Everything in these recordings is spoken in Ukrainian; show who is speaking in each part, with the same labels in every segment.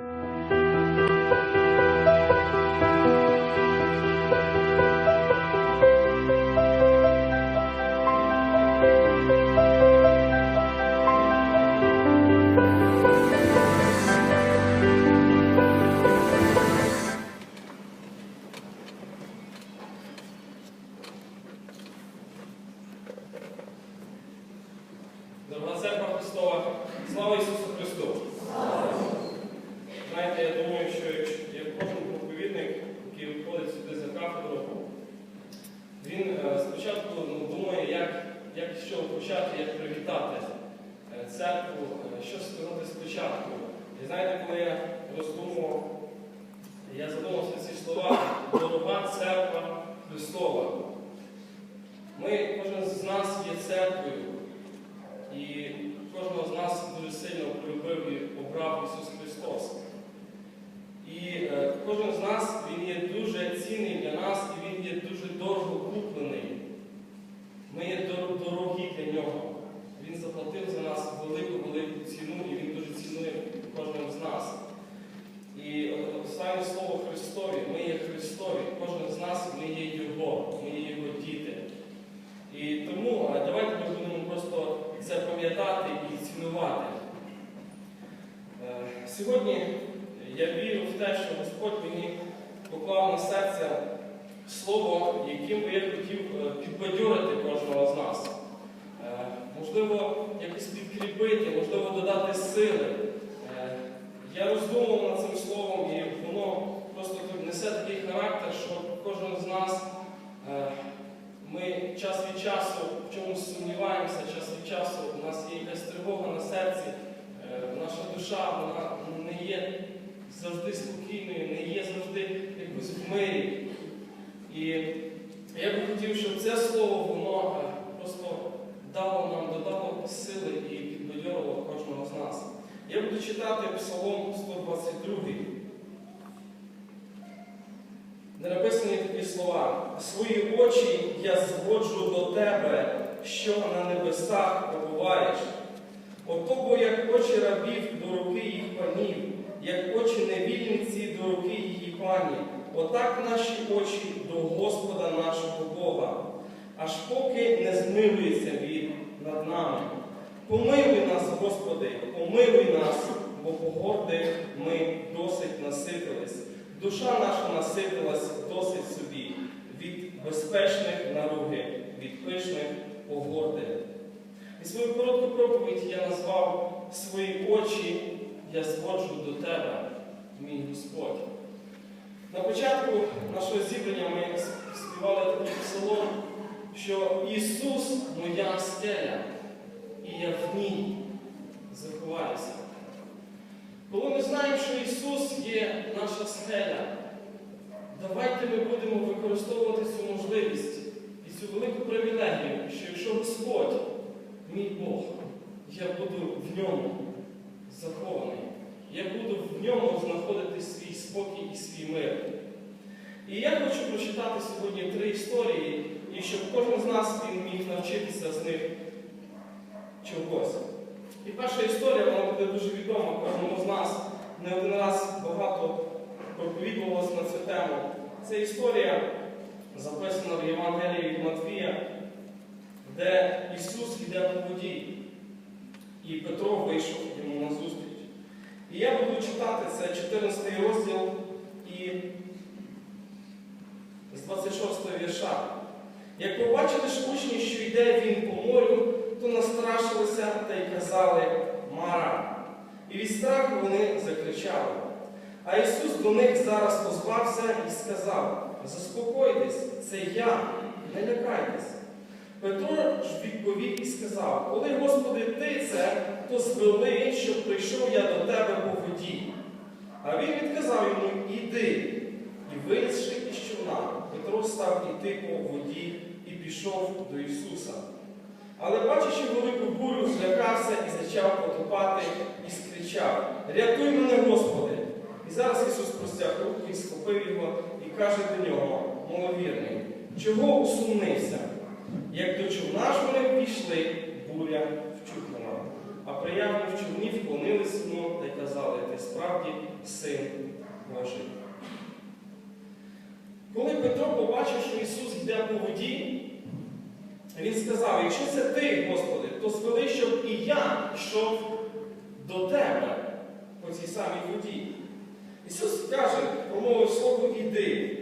Speaker 1: thank you спочатку ну, думає, як, як чого почати, як привітати е, церкву, е, що сказати спочатку. І знаєте, коли я роздумував, я задумався ці слова дорога церква Христова. Ми, кожен з нас є церквою. І кожного з нас дуже сильно полюбив і обрав Ісус Христос. І е, кожен з нас Він є дуже цінний для нас і Він є дуже дорого куплений. Ми є дор- дорогі для нього. Він заплатив за нас велику-велику ціну і Він дуже цінує кожного з нас. І е, останнє слово Христові, ми є Христові, кожен з нас ми є Його, ми є Його діти. І тому е, давайте ми будемо просто це пам'ятати і цінувати. Е, Сьогодні я вірю в те, що Господь мені поклав на серце слово, яким би я хотів е, підбадьорити кожного з нас. Е, Можливо, якось підкріпити, можливо, додати сили. Е, Я роздумував над цим словом, і воно просто тут несе такий характер, що кожен з нас. е, ми час від часу в чомусь сумніваємося, час від часу у нас є якась тривога на серці, е, наша душа вона не є завжди спокійною, не є завжди якось в мирі. І я би хотів, щоб це слово воно е, просто дало нам, додало сили і підбадьорило кожного з нас. Я буду читати Псалом 122. де написані такі слова. Свої очі я зводжу до тебе, що на небесах побуваєш. Ото як очі рабів до руки їх панів, як очі невільниці до руки її пані, отак наші очі до Господа нашого Бога, аж поки не змилується Він над нами. Помилуй нас, Господи, помилуй нас, бо погоди ми досить наситились. Душа наша наситилась досить собі від безпечних наруги, від пишних погорди. Свою коротку проповідь я назвав свої очі я зводжу до тебе, мій Господь. На початку нашого зібрання ми співали такий псалом, що Ісус моя скеля, і я в ній заховаюся. Коли ми знаємо, що Ісус є наша схеля, давайте ми будемо використовувати цю можливість і цю велику привілегію, що якщо Господь, мій Бог, я буду в ньому захований, я буду в ньому знаходити свій спокій і свій мир. І я хочу прочитати сьогодні три історії, і щоб кожен з нас він міг навчитися з них чогось. І перша історія, вона буде дуже відома кожному з нас. Не один раз багато проповідувалося на цю тему. Це історія записана в Євангелії від Матвія, де Ісус йде по воді. І Петро вийшов йому на зустріч. І я буду читати це 14 розділ і з 26 вірша. Як побачили ж учні, що йде він по морю, то настрашилися та й казали Мара. І від страху вони закричали. А Ісус до них зараз позвався і сказав: Заспокойтесь, це я, не лякайтесь. Петро ж відповів і сказав: Коли, Господи, ти це, то звели, щоб прийшов я до тебе по воді. А він відказав йому: Іди. І вилізши із човна, Петро став іти по воді і пішов до Ісуса. Але, бачачи велику бурю, злякався і почав потопати і скричав: Рятуй мене, Господи! І зараз Ісус простяг руку і схопив його і каже до нього, маловірний, чого усумнився? Як до човна ж вони пішли, буря вчухнула. а приявні в човні вклонилися йому та й казали, ти справді син Божий. Коли Петро побачив, що Ісус йде по воді, він сказав, якщо це ти, Господи, то звели, щоб і я йшов до тебе по цій самій воді. Ісус каже, промовив слово іди.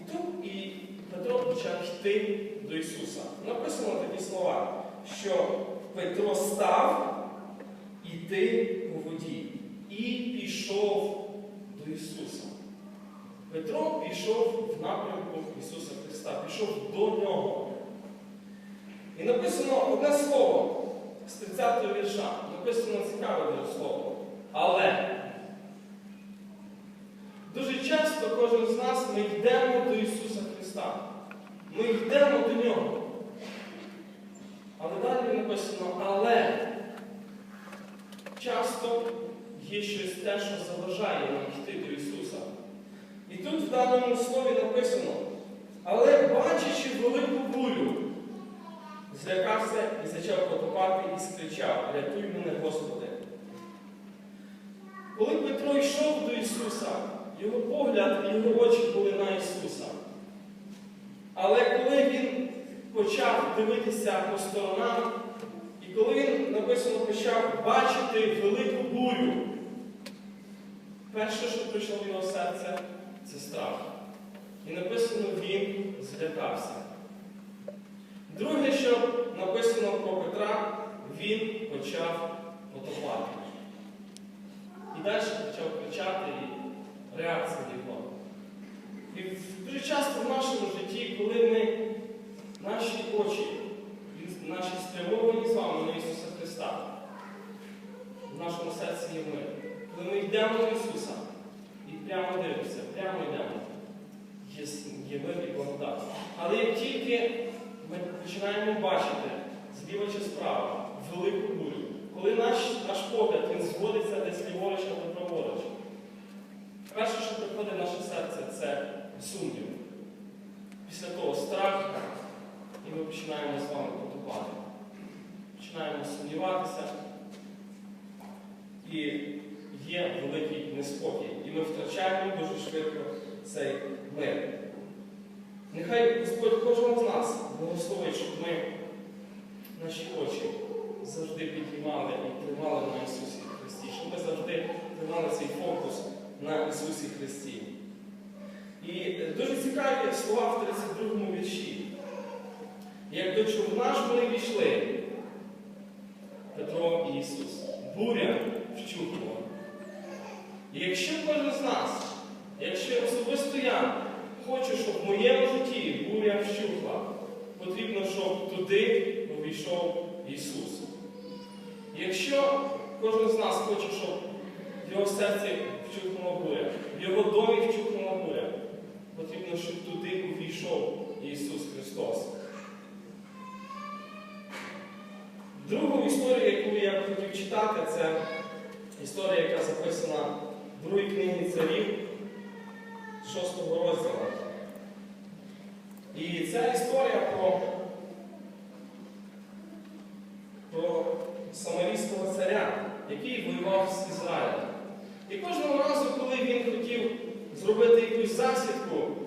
Speaker 1: І тут і Петро почав йти до Ісуса. Написано такі слова, що Петро став іти по воді і пішов до Ісуса. Петро пішов в напрямку Ісуса Христа, пішов до Нього. І написано одне слово з 30 го вірша. Написано цікаве слово. Але. Дуже часто кожен з нас ми йдемо до Ісуса Христа. Ми йдемо до Нього. Але далі написано, але часто є щось те, що заважає нам йти до Ісуса. І тут в даному слові написано, але бачачи велику бурю, злякався і почав потопати і скричав, рятуй мене, Господи. Коли Петро йшов до Ісуса, його погляд і його очі були на Ісуса. Але коли він почав дивитися по сторонам, і коли він написано почав бачити велику бурю, перше, що прийшло в його серце, це страх. І написано, він злякався. Друге, що написано про Петра, він почав потопати. І далі почав кричати і реакція його. І дуже часто в нашому житті, коли ми наші очі, наші спрямовані з вами на Ісуса Христа, в нашому серці є ми, коли ми йдемо до Ісуса і прямо дивимося, прямо йдемо, є, є мир і благодать. Але як тільки ми починаємо бачити зліва чи справа велику бурю, коли наш, наш погляд він зводиться десь ліворуч або праворуч, перше, що приходить в наше серце, це сумнів. Після того страх, і ми починаємо з вами потупати. Починаємо сумніватися, і є великий неспокій. І ми втрачаємо дуже швидко цей мир. Нехай Господь кожного з нас благословить, щоб ми наші очі завжди піднімали і тримали на Ісусі Христі, щоб ми завжди тримали цей фокус на Ісусі Христі. І дуже цікаві слова в 32 вірші. Як до човна ж вони війшли, Петро і Ісус, буря вчухнула. І якщо кожен з нас, якщо особисто я хочу, щоб в моєму житті буря вщухла, потрібно, щоб туди увійшов Ісус. Якщо кожен з нас хоче, щоб в його серці вчухнула буря, в його домі вчухнула буря, потрібно, щоб туди увійшов Ісус Христос. Другу історію, яку я хотів читати, це історія, яка записана в другій книгі царів 6 розділу. І ця історія про, про Самарійського царя, який воював з Ізраїлем. І кожного разу, коли він хотів зробити якусь засідку,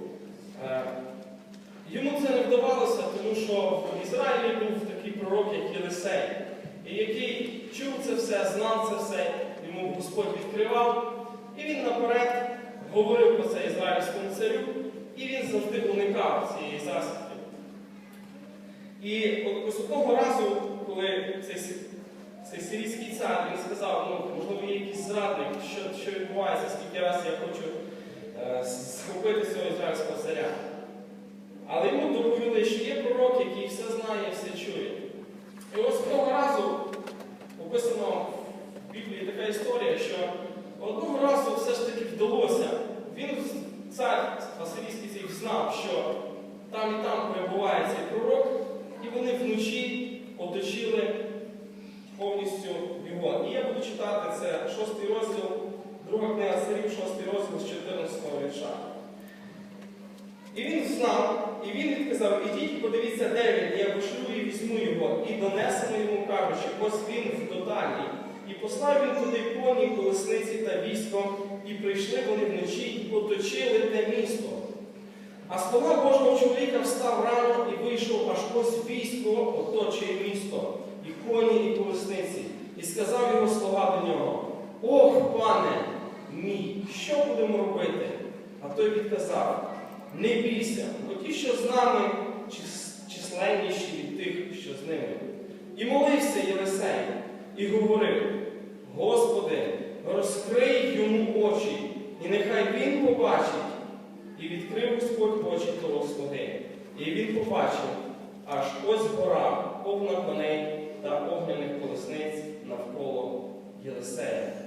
Speaker 1: йому це не вдавалося, тому що в Ізраїлі був такий пророк, як Єлисей, і який чув це все, знав це все, йому Господь відкривав, і він наперед говорив про це ізраїльському царю, і він завжди уникав цієї засідки. І ось одного разу, коли цей, цей сирійський цар він сказав, ну, можливо, є якийсь зрадник, що, що відбувається, скільки разів я хочу е, схопити цього ізраїльського царя. Але йому доповіли, що є пророк, який все знає, все чує. І ось одного разу описано в Біблії така історія, що одного разу все ж таки вдалося. Він, цар Асирійський цей знав, що там і там перебуває цей пророк, і вони вночі оточили повністю його. І я буду читати це шостий розділ, друга книга царів, шостий розділ з 14 вірша. І він знав, і він відказав, ідіть, подивіться, де він, я пошлю і візьму його, і донесемо йому кажучи, ось він в Дотані. І послав він туди коні, колесниці та військо, і прийшли вони вночі і оточили те місто. А слуга Божого чоловіка встав рано і вийшов, аж ось військо оточує місто, і коні, і колесниці, і сказав його слуга до нього: Ох, пане мій, що будемо робити? А той відказав: Не бійся, бо ті, що з нами, численніші від тих, що з ними. І молився Єлисей, і говорив: Господи, розкрий йому очі, і нехай він побачить. І відкрив Господь очі того слуги. І він побачив, аж ось гора, повна коней та огняних колесниць навколо Єлисея.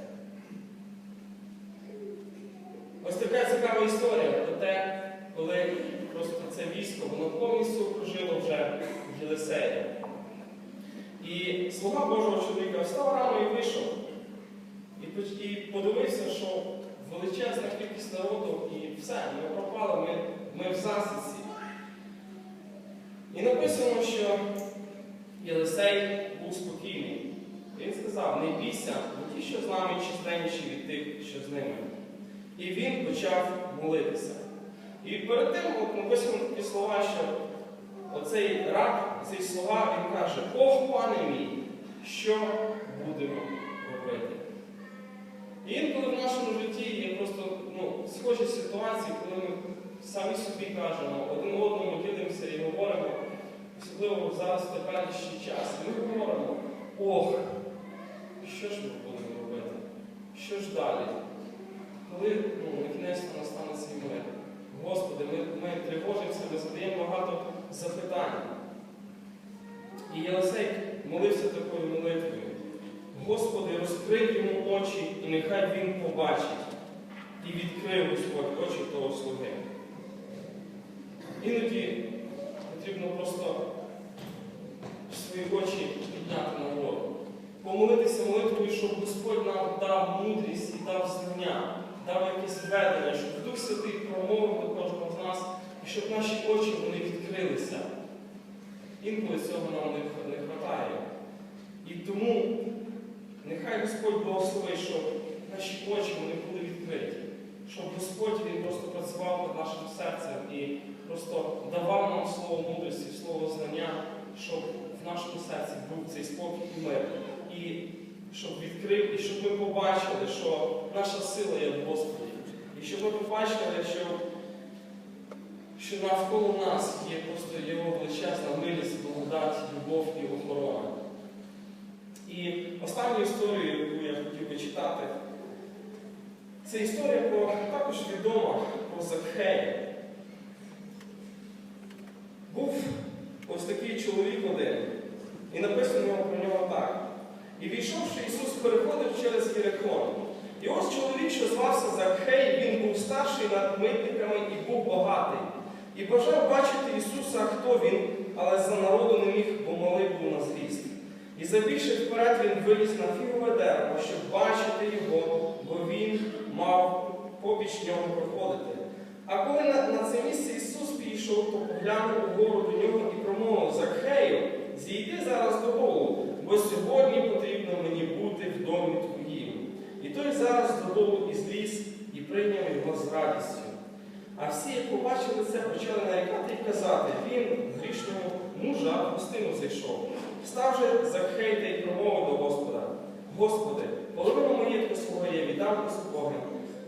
Speaker 1: Ось така цікава історія про те, коли просто це військо, воно повністю окружило вже Єлисея. І слуга Божого чоловіка встав рано і вийшов. І подивився, що величезна кількість народу і все, ми пропали, ми, ми в засідці. І написано, що Єлисей був спокійний. Він сказав, не бійся, бо ті, що з нами численніші від тих, що з ними. І він почав молитися. І перед тим от, написано такі слова, що оцей раб, цей слова, він каже, Ох, пане мій, що будемо робити? І інколи в нашому житті є просто ну, схожі ситуації, коли ми самі собі кажемо, один одному ділимося і говоримо, особливо зараз теперішній час. Ми говоримо, ох, що ж ми будемо робити? Що ж далі? Коли ну, на кінець настане цей мир? Господи, ми, ми тривожимося, ми задаємо багато запитань. І Єлисей молився такою молитвою. Господи, розкрий йому очі, і нехай він побачить. І відкрив Господь очі того слуги. Іноді потрібно просто свої очі підняти нагору. Помолитися молитвою, щоб Господь нам дав мудрість і дав знання, дав якесь ведення, щоб Дух Святий промовив до кожного з нас, і щоб наші очі вони відкрилися. Інколи цього нам не вистачає. І тому нехай Господь благословить, щоб наші очі вони були відкриті, щоб Господь Він просто працював над нашим серцем і просто давав нам слово мудрості, слово знання, щоб в нашому серці був цей спокій і мир. І щоб відкрив, і щоб ми побачили, що наша сила є в Господі. І щоб ми побачили, що, що навколо нас є просто його величезна милість, благодать, любов і охорона. І останню історію, яку я хотів би читати, це історія про також відома про Закхея. Був ось такий чоловік один, і написано про нього так. І війшовши, Ісус переходив через Єрихон. І ось чоловік, що звався Закхей, він був старший над митниками і був багатий. І бажав бачити Ісуса, хто він, але за народу не міг, бо малий був на зріст. І забігши вперед, він виліз на фігове дерево, щоб бачити його, бо він мав побіч нього проходити. А коли на, на це місце Ісус підійшов, то поглянув угору до нього і промовив Закхею, зійди зараз додолу, бо сьогодні потрібно мені бути в домі твоїм. І той зараз додолу і зліз і прийняв його з радістю. А всі, як побачили це, почали нарікати і казати, він грішного мужа в гостину зайшов. Став же Закхей та й промовив до Господа. Господи, половину маєтку свого я віддав Господи,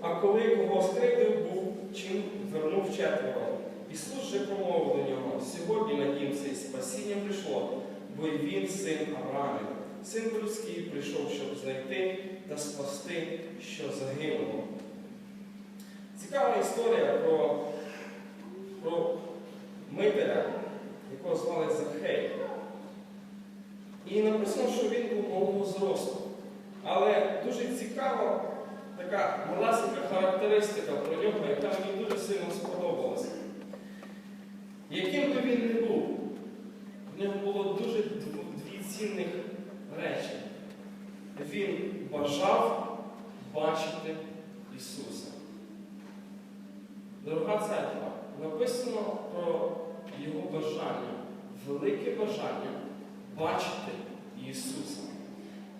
Speaker 1: а коли кого скривдив був, чим вернув четверо. Ісус же промовив до нього, сьогодні надіємося, і спасіння прийшло, бо й він син Авраамів. Син людський прийшов, щоб знайти та спасти, що загинуло. Цікава історія про, про митаря, якого звали Закхей. І написано, що він був малого зросту. Але дуже цікава така малесенька характеристика про нього, яка мені дуже сильно сподобалася. Яким би він не був, в нього було дуже дві цінних речі. Він бажав бачити Ісуса. Дорога церква, написано про його бажання, велике бажання бачити Ісуса.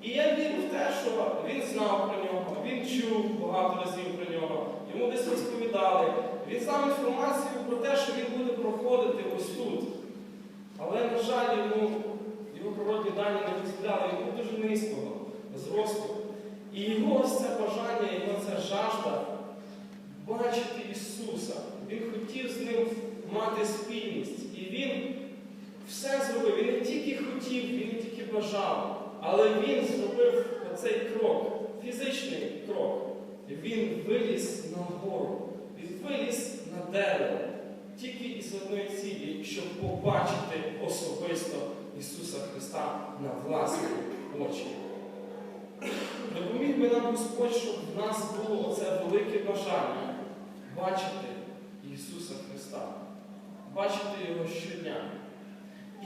Speaker 1: І я вірю в те, що він знав про нього, він чув багато разів про нього, йому десь розповідали. Він знав інформацію про те, що він буде проходити ось тут. Але, на жаль, йому його природні дані не він був дуже низького зросту. І його ось це бажання, його ця жажда бачити Ісуса. Він хотів з ним мати спільність. І він все зробив. Він не тільки хотів, він не тільки бажав, але він зробив оцей крок, фізичний крок. Він виліз на гору, він виліз на дерево, тільки із одної цілі, щоб побачити особисто Ісуса Христа на власні очі. Допоміг би нам Господь, щоб в нас було це велике бажання бачити Ісуса Христа, бачити Його щодня.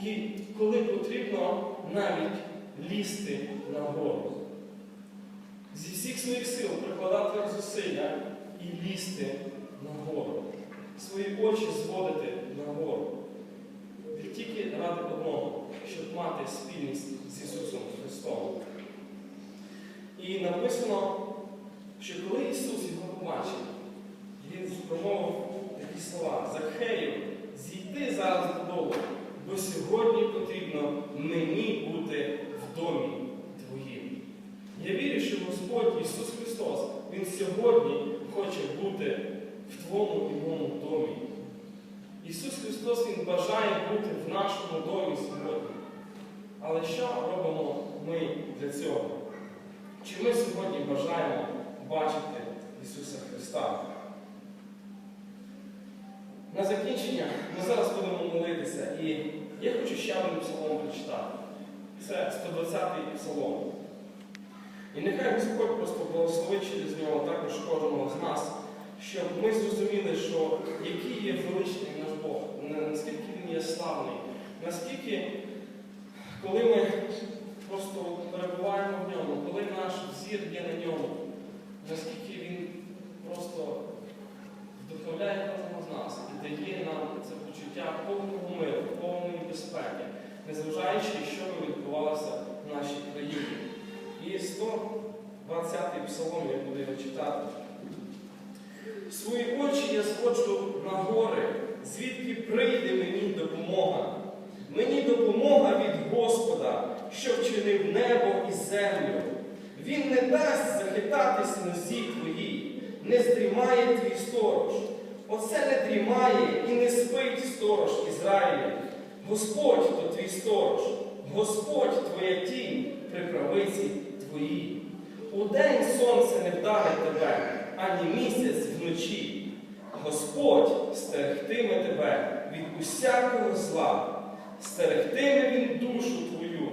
Speaker 1: І коли потрібно навіть лізти на гору. Зі всіх своїх сил прикладати зусилля і лізти на гору. Свої очі зводити на гору. І тільки ради одного, щоб мати спільність з Ісусом Христом. І написано, що коли Ісус його побачив, Він промовив такі слова: Захею, зійди зараз додому, бо сьогодні потрібно мені бути в домі Твоїм. Я вірю, що Господь Ісус Христос, Він сьогодні хоче бути і моєму домі. Ісус Христос Він бажає бути в нашому домі сьогодні. Але що робимо ми для цього? Чи ми сьогодні бажаємо бачити Ісуса Христа? На закінчення ми зараз будемо молитися, і я хочу ще один псалом прочитати. Це 120-й псалом. І нехай Господь просто благословить через нього також кожного з нас, щоб ми зрозуміли, що який є величний наш Бог, наскільки Він є славний, наскільки, коли ми просто перебуваємо в ньому, коли наш зір є на ньому, наскільки він просто вдохновляє кожного з нас і дає нам це почуття повного миру, повної безпеки, незважаючи, що би відбувалося в нашій країні. І 120-й псалом я буду його читати. Свої очі я зводжу на гори, звідки прийде мені допомога. Мені допомога від Господа, що вчинив небо і землю. Він не дасть захитатись нозі твоїй, не здрімає твій сторож. Оце не дрімає і не спить сторож Ізраїлів. Господь то твій сторож, Господь твоя тінь при правиці твоїй. Удень сонце не вдарить тебе, ані місяць вночі. Господь стерегтиме тебе від усякого зла, стерегтиме він душу твою.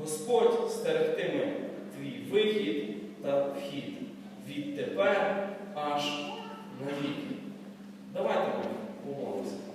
Speaker 1: Господь стерегтиме твій вихід та вхід від відтепер аж навіки. Давайте ми помолимося.